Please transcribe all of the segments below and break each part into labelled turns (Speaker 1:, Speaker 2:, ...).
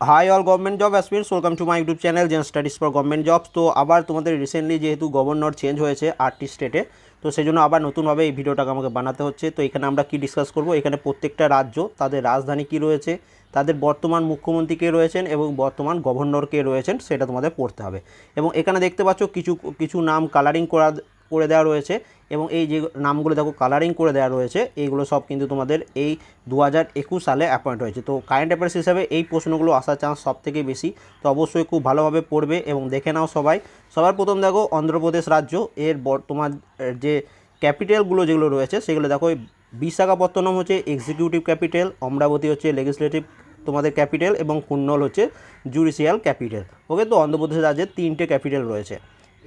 Speaker 1: Hi all government job aspirants welcome to my YouTube channel Gen Studies for government jobs তো আবার তোমাদের recently যেহেতু governor change হয়েছে আটটি স্টেটে তো সেই জন্য আবার নতুনভাবে এই ভিডিওটাকে আমাকে বানাতে হচ্ছে। তো এখানে আমরা কি ডিসকাস করব? এখানে প্রত্যেকটা রাজ্য, তাদের রাজধানী কি রয়েছে? তাদের বর্তমান মুখ্যমন্ত্রী কে রয়েছেন এবং বর্তমান গভর্নর কে রয়েছেন, সেটা তোমাদের পড়তে হবে। এবং এখানে দেখতে পাচ্ছ কিছু কিছু নাম কালারিং করা করে দেওয়া রয়েছে এবং এই যে নামগুলো দেখো কালারিং করে দেওয়া রয়েছে, এইগুলো সব কিন্তু তোমাদের এই দু হাজার একুশ সালে অ্যাপয়েন্ট হয়েছে। তো কারেন্ট অ্যাফেয়ার্স হিসাবে এই প্রশ্নগুলো আসার চান্স সব থেকে বেশি। তো অবশ্যই খুব ভালোভাবে পড়বে এবং দেখে নাও সবাই। সবার প্রথম দেখো, অন্ধ্রপ্রদেশ রাজ্য, এর বর্তমান যে ক্যাপিটালগুলো যেগুলো রয়েছে, সেগুলো দেখো বিশাখাপত্তনম হচ্ছে এক্সিকিউটিভ ক্যাপিটাল অমরাবতী হচ্ছে লেজিসলেটিভ তোমাদের ক্যাপিটাল এবং কুন্নল হচ্ছে জুডিশিয়াল ক্যাপিটাল ওকে তো অন্ধ্রপ্রদেশ রাজ্যের তিনটে ক্যাপিটাল রয়েছে।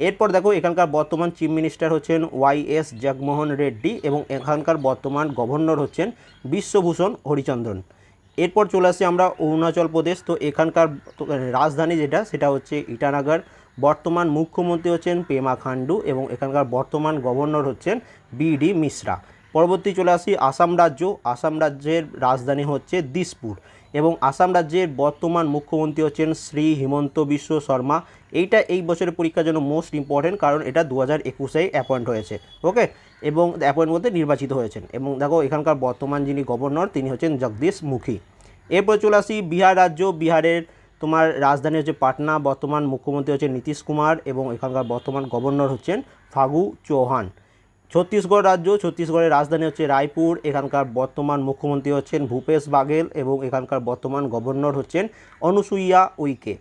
Speaker 1: এরপর দেখো, এখানকার বর্তমান চিফ মিনিস্টার হচ্ছেন ওয়াই এস জগমোহন রেড্ডি এবং এখানকার বর্তমান গভর্নর হচ্ছেন বিশ্বভূষণ হরিচন্দ্রন। এরপর চলে আসি আমরা অরুণাচল প্রদেশ। তো এখানকার রাজধানী যেটা, সেটা হচ্ছে ইটানগর। বর্তমান মুখ্যমন্ত্রী হচ্ছেন পেমা খান্ডু এবং এখানকার বর্তমান গভর্নর হচ্ছেন বিডি মিশ্রা। পরবর্তী চলে আসি আসাম রাজ্য। আসাম রাজ্যের রাজধানী হচ্ছে দিসপুর এবং আসাম রাজ্যের বর্তমান মুখ্যমন্ত্রী হচ্ছেন শ্রী হিমন্ত বিশ্ব শর্মা। এইটা এই বছরের পরীক্ষার জন্য মোস্ট ইম্পর্টেন্ট কারণ এটা দু হাজার একুশেই অ্যাপয়েন্ট হয়েছে ওকে এবং অ্যাপয়েন্ট মধ্যে নির্বাচিত হয়েছেন এবং দেখো এখানকার বর্তমান যিনি গভর্নর তিনি হচ্ছেন জগদীশ মুখী। এরপর চলে আসি বিহার রাজ্য। বিহারের তোমার রাজধানী হচ্ছে পাটনা, বর্তমান মুখ্যমন্ত্রী হচ্ছেন নীতিশ কুমার এবং এখানকার বর্তমান গভর্নর হচ্ছেন ফাগু চৌহান। ছত্তিশগড় রাজ্য, ছত্তিশগড়ের রাজধানী হচ্ছে রায়পুর। এখানকার বর্তমান মুখ্যমন্ত্রী হচ্ছেন ভূপেশ বাঘেল এবং এখানকার বর্তমান গভর্নর হচ্ছেন অনুসুইয়া উইকে।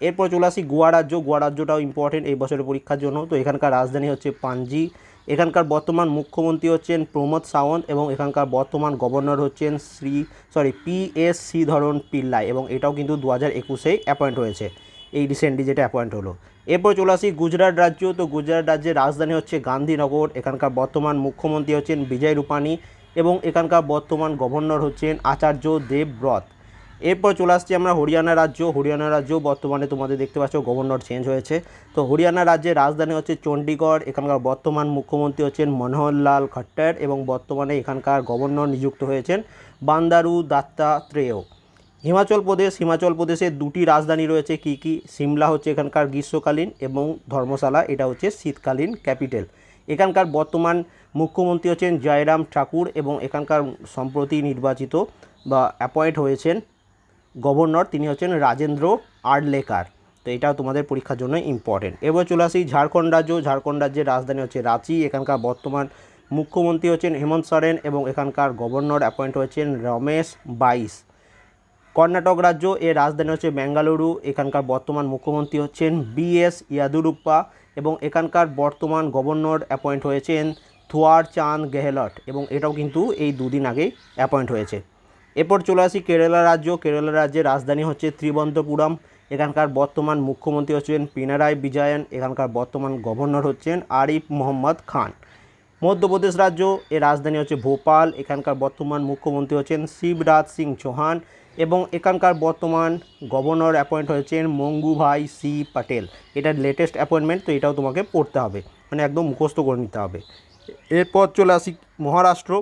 Speaker 1: এরপর চলে আসি গোয়া রাজ্য। গোয়া রাজ্যটাও ইম্পর্টেন্ট এই বছরের পরীক্ষার জন্য। তো এখানকার রাজধানী হচ্ছে পাঞ্জি এখানকার বর্তমান মুখ্যমন্ত্রী হচ্ছেন প্রমোদ সাওয়ন্ত এবং এখানকার বর্তমান গভর্নর হচ্ছেন Shri sorry P S Sreedharan Pillai এবং এটাও কিন্তু দু হাজার একুশেই অ্যাপয়েন্ট হয়েছে। এই রিসেন্টলি যেটা অ্যাপয়েন্ট হলো। এরপর চলে আসি গুজরাট রাজ্য। তো গুজরাট রাজ্যের রাজধানী হচ্ছে গান্ধীনগর। এখানকার বর্তমান মুখ্যমন্ত্রী হচ্ছেন বিজয় রূপানি এবং এখানকার বর্তমান গভর্নর হচ্ছেন আচার্য দেবব্রত এরপর চলে আসছি আমরা হরিয়ানা রাজ্য। হরিয়ানা রাজ্য বর্তমানে তোমাদের দেখতে পাচ্ছ গভর্নর চেঞ্জ হয়েছে। তো হরিয়ানা রাজ্যের রাজধানী হচ্ছে চণ্ডীগড়। এখানকার বর্তমান মুখ্যমন্ত্রী হচ্ছেন মনোহরলাল খট্টার এবং বর্তমানে এখানকার গভর্নর নিযুক্ত হয়েছেন বান্দারু দাত্তা দত্তাত্রেয়। হিমাচল প্রদেশ, হিমাচল প্রদেশের দুটি রাজধানী রয়েছে কি কি? সিমলা হচ্ছে এখানকার গ্রীষ্মকালীন এবং ধর্মশালা, এটা হচ্ছে শীতকালীন ক্যাপিটাল। এখানকার বর্তমান মুখ্যমন্ত্রী হচ্ছেন জয়রাম ঠাকুর এবং এখানকার সম্প্রতি নির্বাচিত বা অ্যাপয়েন্ট হয়েছেন গভর্নর, তিনি হচ্ছেন রাজেন্দ্র আর্লেকার তো এটাও তোমাদের পরীক্ষার জন্য ইম্পর্টেন্ট এবার চলে আসি ঝাড়খণ্ড রাজ্য। ঝাড়খণ্ড রাজ্যের রাজধানী হচ্ছে রাঁচি। এখানকার বর্তমান মুখ্যমন্ত্রী হচ্ছেন হেমন্ত সরেন এবং এখানকার গভর্নর অ্যাপয়েন্ট হয়েছেন রমেশ বাইস কর্ণাটক রাজ্য এর রাজধানী হচ্ছে বেঙ্গালুরু। এখানকার বর্তমান মুখ্যমন্ত্রী হচ্ছেন বিএস ইয়াদুরুপ্পা এবং এখানকার বর্তমান গভর্নর অ্যাপয়েন্ট হয়েছেন থুয়ার চাঁদ গেহলট এবং এটাও কিন্তু এই দুদিন আগেই অ্যাপয়েন্ট হয়েছে। এরপর চলে আসি কেরালা রাজ্য। কেরালা রাজ্যের রাজধানী হচ্ছে ত্রিবন্তপুরম। এখানকার বর্তমান মুখ্যমন্ত্রী হচ্ছেন পিনারায় বিজয়ন। এখানকার বর্তমান গভর্নর হচ্ছেন আরিফ মোহাম্মদ খান। মধ্যপ্রদেশ রাজ্য এর রাজধানী হচ্ছে ভোপাল। এখানকার বর্তমান মুখ্যমন্ত্রী হচ্ছেন শিবরাজ সিং চৌহান। এবং এখানকার বর্তমান গভর্নর অ্যাপয়েন্ট হয়েছেন মঙ্গুভাই সি পাটেল। এটা লেটেস্ট অ্যাপয়েন্টমেন্ট তো এটাও তোমাকে পড়তে হবে। মানে একদম মুখস্থ করে নিতে হবে। এরপর চলে আসি মহারাষ্ট্র,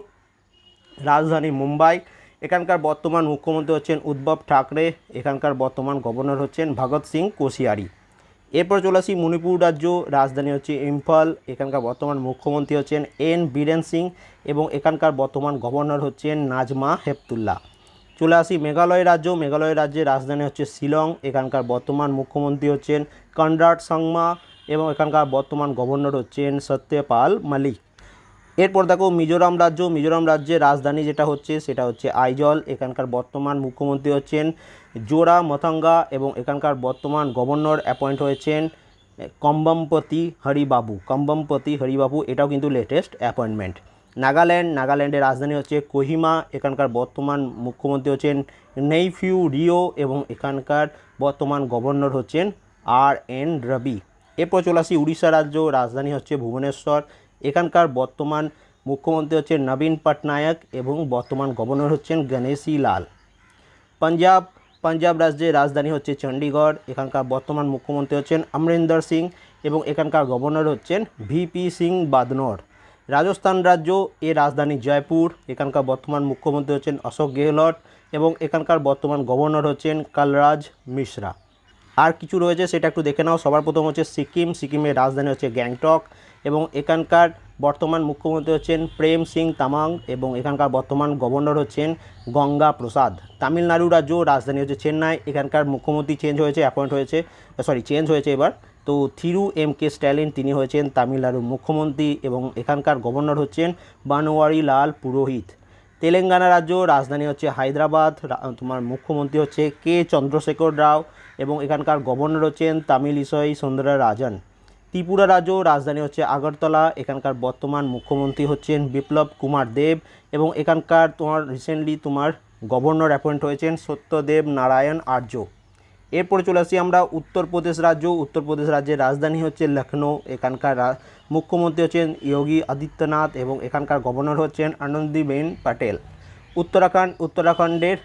Speaker 1: রাজধানী মুম্বাই। এখানকার বর্তমান মুখ্যমন্ত্রী হচ্ছেন উদ্ধব ঠাকরে, এখানকার বর্তমান গভর্নর হচ্ছেন ভগৎ সিং কোশিয়ারি। এরপর চলে আসি মণিপুর রাজ্য, রাজধানী হচ্ছে ইম্ফল। এখানকার বর্তমান মুখ্যমন্ত্রী হচ্ছেন এন বীরেন সিং এবং এখানকার বর্তমান গভর্নর হচ্ছেন নাজমা হেপতুল্লাহ। চলে আসি মেঘালয় রাজ্য। মেঘালয় রাজ্যের রাজধানী হচ্ছে শিলং। এখানকার বর্তমান মুখ্যমন্ত্রী হচ্ছেন কনরাড সংমা এবং এখানকার বর্তমান গভর্নর হচ্ছেন সত্যপাল মালিক। এরপর দেখো মিজোরাম রাজ্য। মিজোরাম রাজ্যের রাজধানী যেটা হচ্ছে, সেটা হচ্ছে আইজল। এখানকার বর্তমান মুখ্যমন্ত্রী হচ্ছেন জোড়া মথাঙ্গা এবং এখানকার বর্তমান গভর্নর অ্যাপয়েন্ট হয়েছেন কম্বমপতি হরিবাবু। কম্বমপতি হরিবাবু, এটাও কিন্তু লেটেস্ট অ্যাপয়েন্টমেন্ট নাগাল্যান্ড, নাগাল্যান্ডের রাজধানী হচ্ছে কোহিমা, এখানকার বর্তমান মুখ্যমন্ত্রী হচ্ছেন নেইফিউ রিও এবং এখানকার বর্তমান গভর্নর হচ্ছেন আর এন রবি। এরপর চলে আসি উড়িষ্যা রাজ্য, রাজধানী হচ্ছে ভুবনেশ্বর। এখানকার বর্তমান মুখ্যমন্ত্রী হচ্ছেন নবীন পটনায়ক এবং বর্তমান গভর্নর হচ্ছেন গণেশী লাল। পাঞ্জাব পাঞ্জাব রাজ্যের রাজধানী হচ্ছে চণ্ডীগড়। এখানকার বর্তমান মুখ্যমন্ত্রী হচ্ছেন অমরিন্দর সিং এবং এখানকার গভর্নর হচ্ছেন ভিপি সিং বাদনোর। রাজস্থান রাজ্য এর রাজধানী জয়পুর। এখানকার বর্তমান মুখ্যমন্ত্রী হচ্ছেন অশোক গেহলট এবং এখানকার বর্তমান গভর্নর হচ্ছেন কালরাজ মিশ্রা। আর কিছু রয়েছে সেটা একটু দেখে নাও। সবার প্রথম হচ্ছে সিকিম। সিকিমের রাজধানী হচ্ছে গ্যাংটক এবং এখানকার বর্তমান মুখ্যমন্ত্রী হচ্ছেন প্রেম সিং তামাং এবং এখানকার বর্তমান গভর্নর হচ্ছেন গঙ্গা প্রসাদ। তামিলনাড়ু রাজ্য রাজধানী হচ্ছে চেন্নাই। এখানকার মুখ্যমন্ত্রী চেঞ্জ হয়েছে অ্যাপয়েন্ট হয়েছে সরি চেঞ্জ হয়েছে এবার। তো থিরু এম কে স্ট্যালিন, তিনি হয়েছেন তামিলনাড়ুর মুখ্যমন্ত্রী এবং এখানকার গভর্নর হচ্ছেন বানোয়ারি লাল পুরোহিত। তেলেঙ্গানা রাজ্য, রাজধানী হচ্ছে হায়দ্রাবাদ তোমার মুখ্যমন্ত্রী হচ্ছে কে চন্দ্রশেখর রাও এবং এখানকার গভর্নর হচ্ছেন তামিলিসাই সুন্দরা রাজন ত্রিপুরা রাজ্য, রাজধানী হচ্ছে আগরতলা, এখানকার বর্তমান মুখ্যমন্ত্রী হচ্ছেন বিপ্লব কুমার দেব এবং এখানকার তোমার রিসেন্টলি তোমার গভর্নর অ্যাপয়েন্ট হয়েছেন সত্যদেব নারায়ণ আর্য। এরপরে চলে আসি আমরা উত্তরপ্রদেশ রাজ্য। উত্তরপ্রদেশ রাজ্যের রাজধানী হচ্ছে লখনৌ এখানকার মুখ্যমন্ত্রী হচ্ছেন যোগী আদিত্যনাথ এবং এখানকার গভর্নর হচ্ছেন আনন্দীবেন প্যাটেল উত্তরাখণ্ড উত্তরাখণ্ডের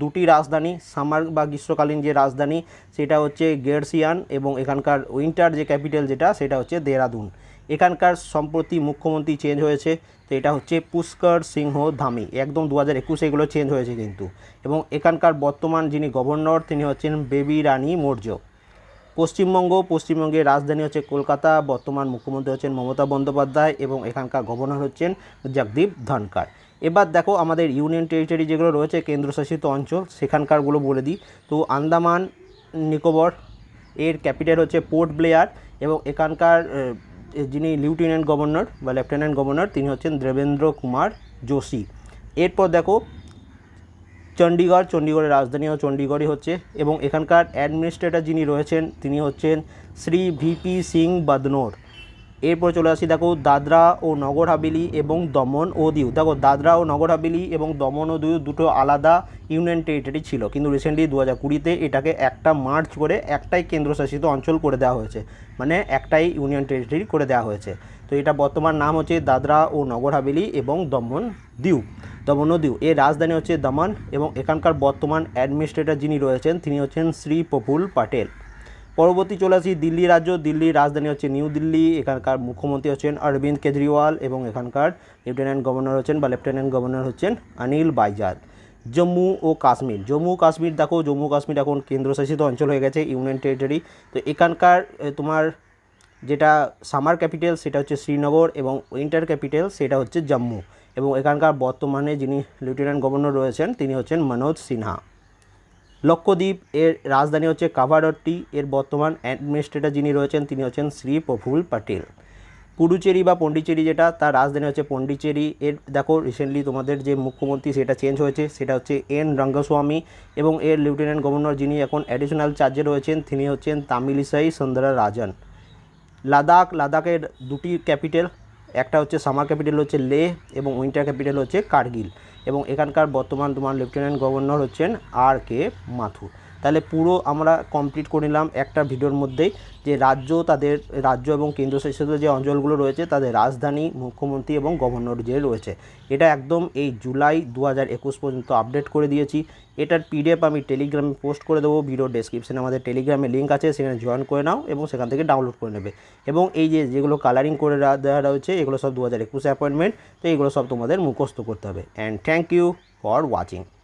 Speaker 1: দুটি রাজধানী সামার বা গ্রীষ্মকালীন যে রাজধানী, সেটা হচ্ছে গেরসিয়ান এবং এখানকার উইন্টার যে ক্যাপিটাল যেটা, সেটা হচ্ছে দেরাদুন। এখানকার সম্প্রতি মুখ্যমন্ত্রী চেঞ্জ হয়েছে, তো এটা হচ্ছে পুষ্কর সিংহ ধামি। একদম দু হাজার একুশে এগুলো চেঞ্জ হয়েছে কিন্তু। এবং এখানকার বর্তমান যিনি গভর্নর তিনি হচ্ছেন বেবি রানী মৌর্য। পশ্চিমবঙ্গ, পশ্চিমবঙ্গের রাজধানী হচ্ছে কলকাতা, বর্তমান মুখ্যমন্ত্রী হচ্ছেন মমতা বন্দ্যোপাধ্যায় এবং এখানকার গভর্নর হচ্ছেন জগদীপ ধনকার এবার দেখো আমাদের ইউনিয়ন টেরিটরি যেগুলো রয়েছে, কেন্দ্রশাসিত অঞ্চল, সেখানকারগুলো বলে দিই। তো আন্দামান, নিকোবর, এর ক্যাপিটাল হচ্ছে পোর্ট ব্লেয়ার এবং এখানকার যিনি লিউটেন্যান্ট গভর্নর বা লেফটেন্যান্ট গভর্নর, তিনি হচ্ছেন দেবেন্দ্র কুমার যোশী। এরপর দেখো চণ্ডীগড় চণ্ডীগড়ের ও চণ্ডীগড়ই হচ্ছে, এবং এখানকার অ্যাডমিনিস্ট্রেটর যিনি রয়েছেন, তিনি হচ্ছেন শ্রী ভিপি সিং বাদনোর। এরপর চলে আসি, দেখো, দাদরা ও নগর হাভেলি এবং দমন ও দিউ। দেখো, দাদরা ও নগর হাভেলি এবং দমন ও দিউ দুটো আলাদা ইউনিয়ন টেরিটরি ছিল। কিন্তু রিসেন্টলি দু হাজার কুড়িতে এটাকে একটা মার্চ করে একটাই কেন্দ্রশাসিত অঞ্চল করে দেওয়া হয়েছে। মানে একটাই ইউনিয়ন টেরিটরি করে দেওয়া হয়েছে। তো এটা বর্তমান নাম হচ্ছে দাদরা ও নগর হাভেলি এবং দমন দিউ। দমন ও দিউ। এর রাজধানী হচ্ছে দমন এবং এখানকার বর্তমান অ্যাডমিনিস্ট্রেটর যিনি রয়েছেন, তিনি হচ্ছেন শ্রী প্রফুল পাটেল। পরবর্তী চলে আসি দিল্লি রাজ্য। দিল্লির রাজধানী হচ্ছে নিউ দিল্লি। এখানকার মুখ্যমন্ত্রী হচ্ছেন অরবিন্দ কেজরিওয়াল এবং এখানকার লেফটেন্যান্ট গভর্নর হচ্ছেন বা লেফটেন্যান্ট গভর্নর হচ্ছেন অনিল বাইজাল জম্মু ও কাশ্মীর। জম্মু কাশ্মীর দেখো, জম্মু কাশ্মীর এখন কেন্দ্রশাসিত অঞ্চল হয়ে গেছে, ইউনিয়ন টেরিটরি। তো এখানকার তোমার যেটা সামার ক্যাপিটাল সেটা হচ্ছে শ্রীনগর এবং উইন্টার ক্যাপিটাল সেটা হচ্ছে জম্মু। এবং এখানকার বর্তমানে যিনি লেফটেন্যান্ট গভর্নর রয়েছেন, তিনি হচ্ছেন মনোজ সিনহা। লক্ষদ্বীপ এর রাজধানী হচ্ছে কাভারট্টি এর বর্তমান অ্যাডমিনিস্ট্রেটর যিনি রয়েছেন তিনি হচ্ছেন শ্রী প্রফুল পাটিল। পুডুচেরি বা পন্ডিচেরি যেটা, তার রাজধানী হচ্ছে পন্ডিচেরি। এর দেখো রিসেন্টলি তোমাদের যে মুখ্যমন্ত্রী সেটা চেঞ্জ হয়েছে, সেটা হচ্ছে এন রঙ্গস্বামী এবং এর লেফটেন্যান্ট গভর্নর যিনি এখন অ্যাডিশনাল চার্জে রয়েছেন, তিনি হচ্ছেন তামিলিসাই সুন্দরা রাজন লাদাখ, লাদাখের দুটি ক্যাপিটাল একটা হচ্ছে সামার ক্যাপিটাল হচ্ছে লে এবং উইন্টার ক্যাপিটাল হচ্ছে কার্গিল এবং এখানকার বর্তমান তোমার লেফটেন্যান্ট গভর্নর হচ্ছেন আর কে মাথুর তাহলে পুরো আমরা কমপ্লিট করে নিলাম একটা ভিডিওর মধ্যেই যে রাজ্য তাদের, রাজ্য এবং কেন্দ্রশাসিত যে অঞ্চলগুলো রয়েছে, তাদের রাজধানী, মুখ্যমন্ত্রী এবং গভর্নর যে রয়েছে। এটা একদম এই জুলাই দু হাজার একুশ পর্যন্ত আপডেট করে দিয়েছি। এটার পিডিএফ আমি টেলিগ্রামে পোস্ট করে দেবো ভিডিও ডেসক্রিপশনে আমাদের টেলিগ্রামে লিঙ্ক আছে, সেখানে জয়েন করে নাও এবং সেখান থেকে ডাউনলোড করে নেবে। এবং এই যে যেগুলো কালারিং করে দেওয়া রয়েছে, এগুলো সব দু হাজার একুশে অ্যাপয়েন্টমেন্ট তো এগুলো সব তোমাদের মুখস্থ করতে হবে। And thank you for watching